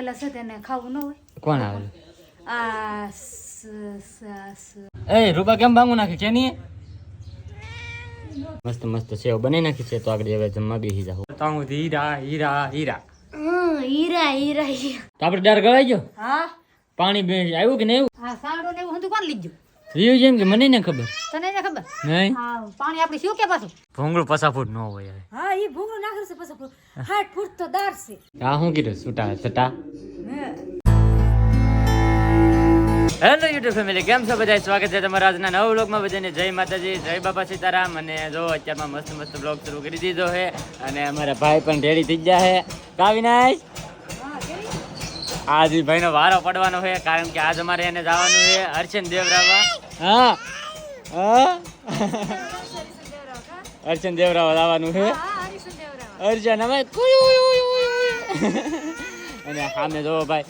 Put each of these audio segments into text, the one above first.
આવેલા છે તેને ખાવું ન હોય. કોણ આવે આ એ રૂપા કેમ ભાંગું નાખે? છે ની મસ્ત મસ્ત સેવ બનાવી નાખી છે તો આગળ હવે જમવા બેસી જાવ તો હું હીરા હીરા હીરા. હીરા હીરા હીરા. તો આપણે ડર ગવાઈ ગયો? હા. પાણી આવ્યું કે નહીં હા સાંડો ને એવું હતું કોણ લીધું? આવ્યું જેમ કે મને ને ખબર. તને ખબર નહીં? હા પાણી આપણે શું કે પાછું? ભૂંગળું પસાફૂટ ન હોય હવે. હા એ ભૂંગળું નાખર છે પછી હાટ ફૂટ તો દાર છે. આ હું કીધું? છૂટા છટા? હેલો યુટ્યુબ ફેમિલી કેમ છો બધા સ્વાગત છે તમારા આજના નવા બ્લોગમાં બધાને. જય માતાજી જય બાબા સીતારામ. અને જો અત્યારમાં મસ્ત મસ્ત બ્લોગ શરૂ કરી દીધો છે અને અમારા ભાઈ પણ રેડી થઈ ગયા છે. કાવિનાશ? આજ ભાઈનો વારો પડવાનો છે કારણ કે આજ અમારે એને જવાનું છે હર્ષન દેવરાવા. હા? હા? હર્ષન દેવરાવા લાવવાનું છે. અર્જન અમે. અને સામે જોવો ભાઈ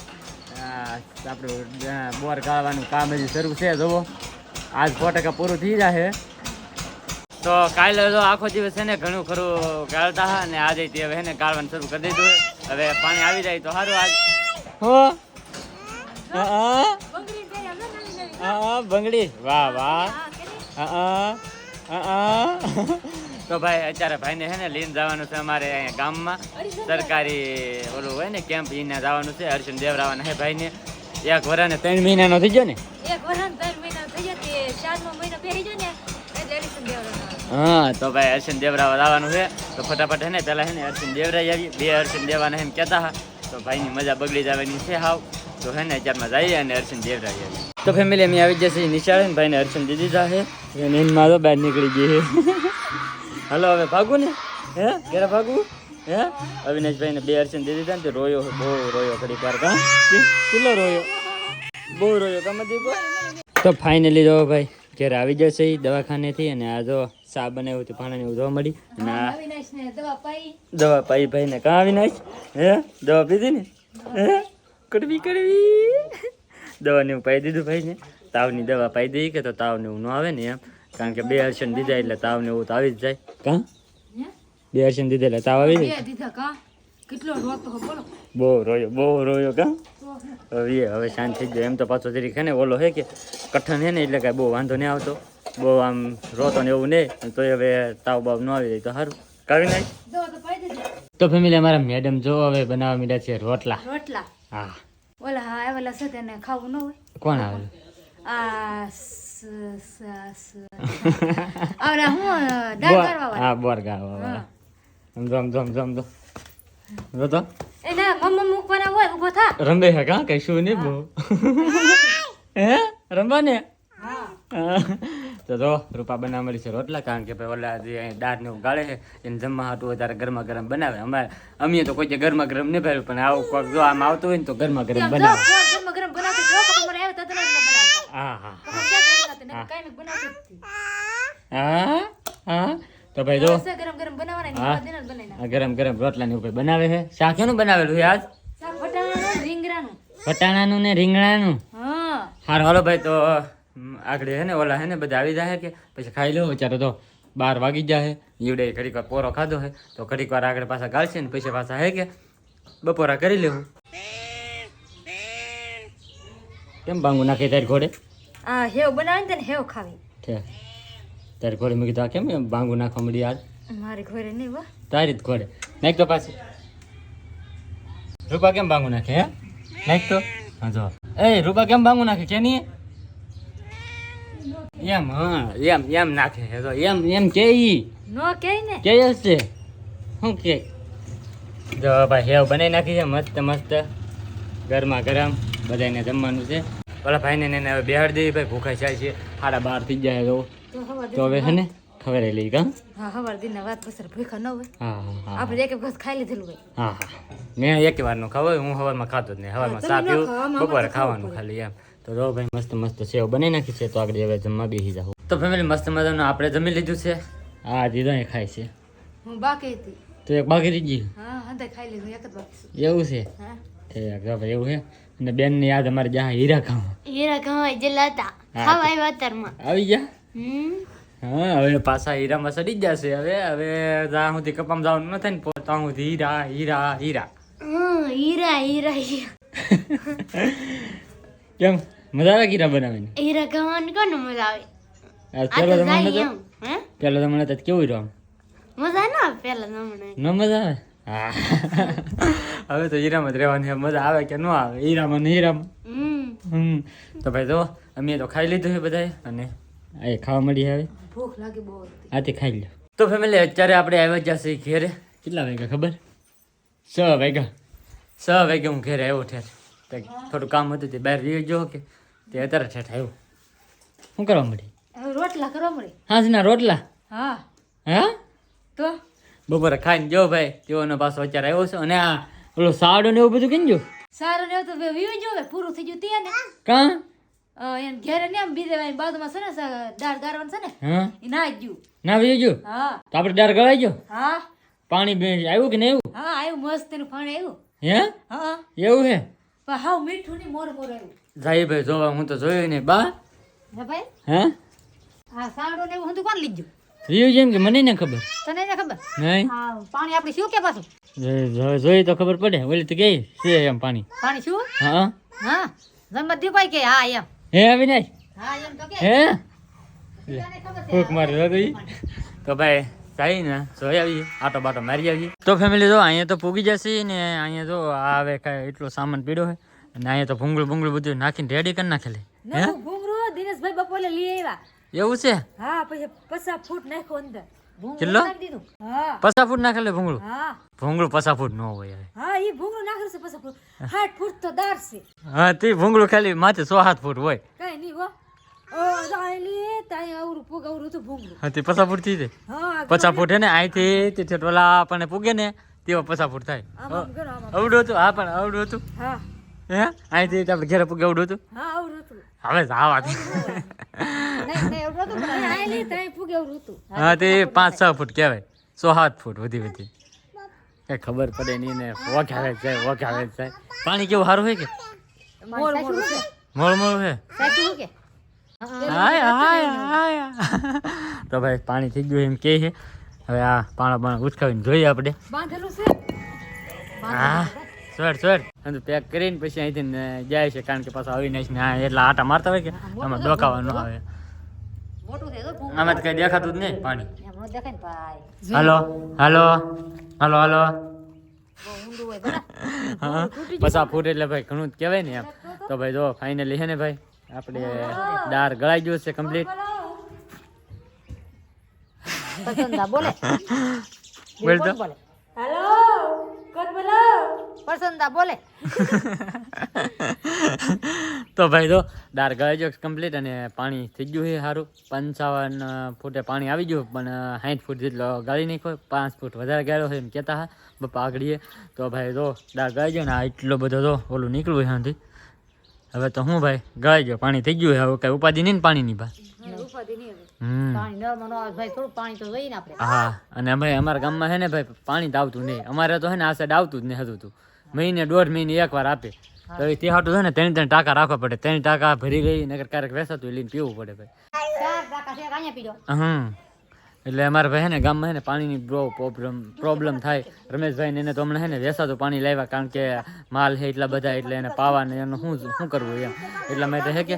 આપણું બોર કાઢવાનું કામ હજી શરૂ છે જોવો. આજ સો ટકા પૂરું થઈ જશે તો કાલે તો આખો દિવસ છે ને ઘણું ખરું ગાળતા હા અને આજે તે હવે ને ગાળવાનું શરૂ કરી દીધું હવે પાણી આવી જાય તો સારું આજ. હો? હા હા. બંગડી વાહ વાહ. હા હા. તો ભાઈ અત્યારે ભાઈને છે ને લઈને જવાનું છે અમારે અહીંયા ગામમાં. સરકારી ઓલું હોય ને કેમ્પ એને જવાનું છે. હર્ષન દેવરાવાના હે ભાઈને. એક વરાને ત્રણ મહિનાનો થઈ ગયો ને. એક વર્ષ ત્રણ મહિના થઈ ગયા તે ચારમો મહિનો પહેરી ગયો ને. હા તો ભાઈ હર્ષન દેવરાવા જવાનું છે. તો ફટાફટ હે ને પેલા હે ને હર્ષન દેવરાઈ આવી. બે હર્ષન દેવાના એમ કહેતા હા. તો ભાઈની મજા બગડી જવાની છે હાવ. તો હે ને અત્યારમાં જઈએ અને હર્ષન દેવરાઈ આવી. તો ફેમિલી અમે આવી જશે નિશાળે ભાઈને અર્ચન દીધી જા છે એનમાં તો બહાર નીકળી ગઈ હલો હવે ભાગું ને. હે? ક્યારે ભાગવું હે? અવિનાશભાઈ ને બે અર્ચન દીધી હતા ને તે રોયો બહુ રોયો ઘડી વાર. કા કેટલો રોયો? બહુ રોયો. તમે દીધો તો ફાઇનલી જો ભાઈ ઘેર આવી જશે દવાખાનેથી અને આ જો સા બનાવ્યું હતું પાણી એવું જોવા મળી. ના દવા પાઈ. ભાઈને પાઈ ભાઈ ને કાં અવિનાશ? હે? દવા પીધી ને? હે? કડવી કડવી. દવાને એવું પાઈ દીધું ભાઈ ને તાવની દવા પાઈ દઈ કે તો તાવ ને એવું ન આવે ને એમ. કારણ કે બે અર્શન દીધા એટલે તાવ ને એવું તો આવી જ જાય. કાં? બે અર્શન દીધા એટલે તાવ આવી જાય? બે દીધા કા? કેટલો રોતો બોલો બહુ રોયો બહુ રોયો કાં? હવે? એ હવે શાંત થઈ જાય એમ તો પાછો જરીક હે ને ઓલો હે કે કઠણ હે ને એટલે કાંઈ બહુ વાંધો નહીં આવતો. બહુ આમ રોતો ને એવું નહીં. તો હવે તાવ બાવ ન આવી જાય તો સારું. કાવી નાખ. તો પાઈ દીધી. ફેમિલી અમારા મેડમ જો હવે બનાવવા માંડ્યા છે રોટલા. રોટલા. હા. ઓલા હા આવેલા છે તેને ખાવું ન હોય. કોણ આવેલું આ આવડા હું દાળ કરવા હા બોર ગાવા જમ સમજો સમજો સમજો જો તો. એને મમ્મા મૂકવાના હોય ઊભો થા. રંબે હે કા? કઈ શું નહીં બહુ હે. હા. તો જો રૂપા બનાવવા મળી છે રોટલા કારણ કે ભાઈ ઓલા જે દાળ ને ગાળે છે એને જમવા હાટું વધારે ગરમા ગરમ બનાવે. અમારે અમે તો કોઈ ગરમા ગરમ નહીં ભાવ્યું પણ આવું કોઈક જો આમ આવતું હોય ને તો ગરમા ગરમ બનાવે. હા હા હતી. હા હા. તો ભાઈ જો ગરમ ગરમ બનાવવાના ગરમ ગરમ રોટલા ને ઉપર બનાવે છે. શાક એનું બનાવેલું છે આજ? રીંગણાનું. વટાણાનું ને રીંગણાનું? હા. હારો હાલો ભાઈ તો આગળ હે ને ઓલા હે ને બધા આવી જાય કે? પછી ખાઈ લો અત્યારે તો બાર વાગી જાય ઈવડે ઘડીક વાર પોરો ખાધો હે. તો ઘડીક વાર આગળ પાછા ગાળશે ને પછી પાછા હે કે? બપોરા કરી લેવું કેમ ભાંગું નાખે તારી ઘોડે? આ હેવ બનાવીને તને હેવ ખાવી. છે. તારી ઘોડે મેં કીધું આ કેમ ભાંગું નાખવા મળી આજ? મારી ઘોડે નહીં વા તારી જ ઘોડે. નાખ તો પાછી. રૂપા કેમ ભાંગું નાખે હે? નાખ તો. હા જો. એ રૂપા કેમ ભાંગું નાખે કે નહીં? એમ હા એમ એમ નાખે તો એમ એમ કે ઈ. નો કે ને? કે છે? શું કે? જો ભાઈ હેવ બનાવી નાખી છે મસ્ત મસ્ત. ગરમા ગરમ બધાને જમવાનું છે. પેલા ભાઈને ને એને હવે બેહાડી દેવી ભાઈ ભૂખા જાય છે સાડા બાર થઈ જાય તો. તો હવે છે ને ખબર લઈ કા? હા હવાર દિન વાત પસર ભૂખા ન હોય. હા હા હા. આપણે એક વખત ખાઈ લીધેલું હોય. હા હા. મેં એક વારનું ખાવ હું સવારમાં ખાતો જ નહીં. સવારમાં તમે ચા પીવું બપોરે ખાવાનું ખાલી એમ. તો જો ભાઈ મસ્ત મસ્ત સેવ બની નાખી છે તો આગળ હવે જમવા બેસી જાઓ તો ફેમિલી મસ્ત મજાનું આપણે જમી લીધું છે? હા દીધો એ ખાય છે. હું બાકી હતી. તો એક બાકી રહી ગયું હા હંતે ખાઈ લીધું એક જ બાકી એવું છે? હા. ઠીક ભાઈ એવું છે? અને બેન ને યાદ અમારે જ્યાં હીરા ખાવા. હીરા ખાવા જેલા હતા. ખાવા આવ્યા તરમાં આવી ગયા? હમ. હા હવે પાછા હીરામાં સડી ગયા જશે હવે હવે જ્યાં સુધી કપામ જવાનું ન થાય ને પોતા સુધી હીરા હીરા હીરા. હીરા હીરા હીરા. કેમ? મજા આવે કીરા બનાવીને? હીરા ગવાનું કોને મજા આવે? પેલો તો જમાનો તો પેલો જમાનો તો કેવું રહ્યો મજા ના આવે પેલા ન મજા આવે? હા હવે તો હીરામાં જ રહેવાની મજા આવે કે ન આવે? હીરામાં ને હીરામાં. હમ. હમ. તો ભાઈ જો અમે તો ખાઈ લીધું છે બધાએ અને આ ખાવા મળી આવે ભૂખ લાગે બહુ આથી ખાઈ લો તો ફેમિલી અત્યારે આપણે આવ્યા જશે ઘેરે. કેટલા વાગ્યા ખબર? છ વાગ્યા. છ વાગ્યા હું ઘેરે આવ્યો ઠેર તો થોડું કામ હતું તે બહાર રહી ગયો કે તે અત્યારે ઠેઠ આવ્યું. શું કરવા મળી? રોટલા કરવા મળે. હાંજના રોટલા? હા. હા? તો? બપોરે ખાઈને જો ભાઈ તેઓનો પાછો અત્યારે આવ્યો છે. અને આ ઓલો સાડો ને એવું બધું કેમ જો સારું ને તો વીવી જો પૂરું થઈ ગયું ત્યાં ને. કા? એને ઘેરે ને એમ બીજે વાય બાજુમાં છે ને દાળ ગારવાનું છે ને હા? એ ના ગયું. ના ભાઈ જો હા. તો આપણે દાળ ગળાઈ જો હા. પાણી બે આવ્યું કે નહીં આવ્યું? હા આવ્યું મસ્ત એનું પાણી આવ્યું. હે? હા. એવું હે? પણ હાવ મીઠું નહીં મોર મોર આવ્યું. જાય ભાઈ જોવા હું તો જોયું નહીં. બા? હે ભાઈ? હે? હા સાંડો ને હું તો કોણ લીધું? રીયું જેમ કે મને ને ખબર. તને ને ખબર? નહીં. પાણી આપણે શું કે પાછું? જોઈ તો ખબર પડે. ઓલી તો ગઈ છે એમ પાણી. પાણી શું? હા. હા જમત દીપાઈ કે? હા એમ. હે અવિનાશ? હા એમ તો કે. હે? ફૂક મારી હતી તો ભાઈ જાય ને જોઈ આવીએ. આટો બાટો મારી આવીએ. તો ફેમિલી જો અહીંયા તો પૂગી જશે ને અહીંયા જો આ હવે કાંઈ એટલો સામાન પીડ્યો હોય. અને અહીંયા તો ભૂંગળું ભૂંગળું બધું નાખીને રેડી કરી નાખેલી. હે? ભૂંગળું દિનેશભાઈ બપોરે લઈ આવ્યા. એવું છે? હા પછી પચાસ ફૂટ નાખો અંદર. ભૂંગળું કેટલો? પસા ફૂટ નાખેલું ભૂંગળું? ભૂંગળું પસા ફૂટ ન હોય હા એ ભૂંગળું નાખેલું છે પચાસ ફૂટ. સાઠ ફૂટ તો દાર છે. હા તે ભૂંગળું ખાલી માથે સો સાત ફૂટ હોય. કઈ નહીં હો. પસા ફૂટ પચાસ ફૂટ હે ને અહીંથી તે ઓલા આપણને પૂગે ને તેવા પચાસ ફૂટ થાય. અવડું હતું હા પણ અવડું હતું. હા. હે? અહીંથી આપણે ઘેર પૂગે અવડું હતું? હા આવરું હતું. હવે જાવા હા તે પાંચ છ ફૂટ કહેવાય. સો સાત ફૂટ વધી વધી કઈ ખબર પડે નહીં ને. વઘાવે આવે જાય વઘાવે આવે જાય પાણી કેવું સારું હોય કે? મોળ મોળ હાય તો ભાઈ પાણી થઈ ગયું એમ કે છે. હવે આ પાણા પાણા ઉચકાવીને જોઈએ આપણે. બાંધેલું છે. હા. સ્વેટ સ્વેટ અને પેક કરીને પછી અહીંથી ને જાય છે કારણ કે પાછા નહીં ને એટલે આટા મારતા હોય કે આમાં ડોકાવાનું આવે. આમાં તો કઈ દેખાતું જ નહીં પાણી. હલો હલો દેખાય ને ભાઈ. હાલો હાલો હા પસા ફૂટ એટલે ભાઈ ઘણું જ કહેવાય ને એમ. તો ભાઈ જો ફાઇનલી છે ને ભાઈ આપણે દાર ગળાઈ ગયું છે કમ્પ્લીટ તો. બોલો. પસંદા બોલે. તો ભાઈ તો દાર ગયો કમ્પ્લીટ અને પાણી થઈ ગયું છે સારું. પંચાવન ફૂટે પાણી આવી ગયું પણ સાઠ ફૂટ જેટલો ગાળી નાખ્યો પાંચ ફૂટ વધારે ગાળ્યો છે એમ કહેતા હા બપ્પા આગળીએ. તો ભાઈ તો દાર ગળાઈ ગયો ને આ એટલો બધો તો ઓલું નીકળ્યું છે આનાથી. હવે તો હું ભાઈ ગળાઈ ગયો પાણી થઈ ગયું હવે કઈ ઉપાધિ નહીં ને પાણીની ભાઈ. હા અને અમે અમારા ગામમાં છે ને ભાઈ પાણી તો આવતું નહીં. અમારે તો છે ને આ સાઈડ આવતું જ નહીં હતું તું. મહિને દોઢ મહિને એકવાર આપે. તો એ તે હાટું છે ને ત્રણ ત્રણ ટાકા રાખવા પડે. ત્રણ ટાકા ભરી ગઈ નગર ક્યારેક વેસાતું લઈને પીવું પડે ભાઈ. ચાર એટલે અમારા ભાઈ ને ગામમાં હે ને પાણીની બહુ પ્રોબ્લેમ પ્રોબ્લેમ થાય. રમેશભાઈ ને એને તો હમણાં હે ને વેસાતું પાણી લાવ્યા કારણ કે માલ છે એટલા બધા એટલે એને પાવા ને એનું શું શું કરવું એમ. એટલા માટે હે કે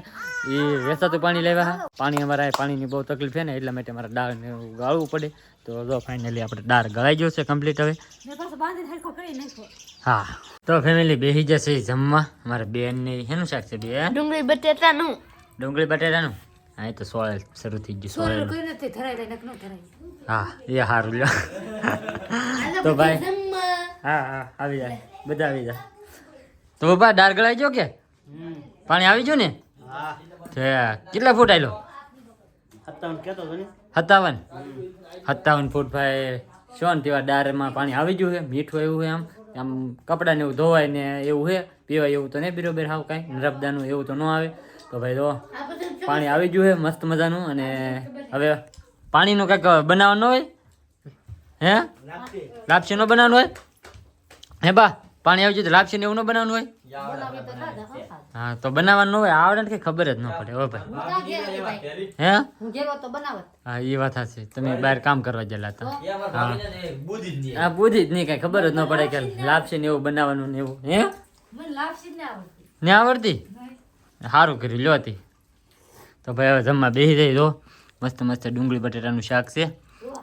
એ વેસાતું પાણી લાવ્યા. પાણી અમારે પાણીની બહુ તકલીફ છે ને એટલા માટે અમારે ડાળને ગાળવું પડે. તો જો ફાઇનલી આપણે ડાળ ગળાઈ ગયો છે કમ્પ્લીટ હવે. હા. તો ફેમિલી બેસી જશે જમવા. અમારા બેન ને શેનું શાક છે બે? ડુંગળી બટેટાનું. ડુંગળી બટેટાનું? હા એ તો સોળ શરૂ થઈ ગયું સોળે કોઈ નથી ધરાય નક નો ધરાય હા એ સારું લ્યો તો ભાઈ હા હા આવી જાય બધા આવી જાય તો પપ્પા દાળ ગળાઈ ગયો કે પાણી આવી ગયું ને છે કેટલા ફૂટ આવેલો સત્તાવન સત્તાવન ફૂટ ભાઈ શું તેવા દાળમાં પાણી આવી ગયું છે મીઠું એવું છે આમ આમ કપડાને એવું ધોવાય ને એવું છે પીવાય એવું તો નહીં બરોબર હાવ કાંઈ નરબદાનું એવું તો ન આવે તો ભાઈ જો પાણી આવી ગયું છે મસ્ત મજાનું. અને હવે પાણીનું કંઈક બનાવવાનું હોય? હે? લાપસી નો બનાવવાનું હોય? હે બા પાણી આવી ગયું તો લાપસી ને એવું ન બનાવવાનું હોય? હા તો બનાવવાનું હોય. આવડે ને કઈ ખબર જ ન પડે. ઓ ભાઈ. હે? હું એ વાત હશે તમે બહાર કામ કરવા ગયેલા હતા. હા. બુદ્ધિ જ નહીં કઈ ખબર જ ન પડે કે લાપસી ને એવું બનાવવાનું ને એવું. હે? ને આવડતી? સારું કર્યું લ્યો હતી તો ભાઈ હવે જમવા બેસી જઈ દો મસ્ત મસ્ત ડુંગળી બટેટાનું શાક છે.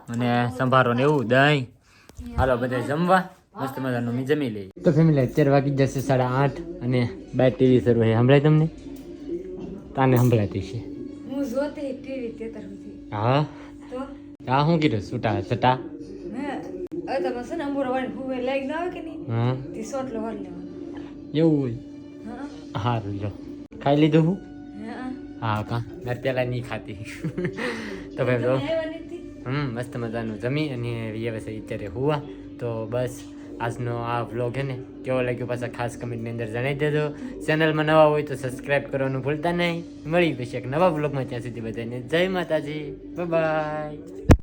અને સંભારો ને એવું દહીં. હાલો બધા જમવા. મસ્ત મજાનું મેં જમી લઈએ. તો ફેમિલી અત્યારે વાગી જશે સાડા આઠ અને બાય ટીવી શરૂ છે સંભળાય તમને? તાને સંભળાતી છે. હું હા? હા કીધું છૂટા છટા. એવું હોય? હા. સારું લો ખાઈ લીધું હું? હા હા કા? મેં પેલા નહીં ખાતી તો ભાઈ નથી? હમ મસ્ત મજાનું. જમી અને વ્યવસ અત્યારે હુવા તો બસ આજનો આ વ્લોગ છે ને કેવો લાગ્યો પાછા ખાસ કમેન્ટની અંદર જણાવી દેજો. ચેનલમાં નવા હોય તો સબસ્ક્રાઈબ કરવાનું ભૂલતા નહીં. મળી પછી એક નવા વ્લોગમાં ત્યાં સુધી બધાને જય માતાજી. બાય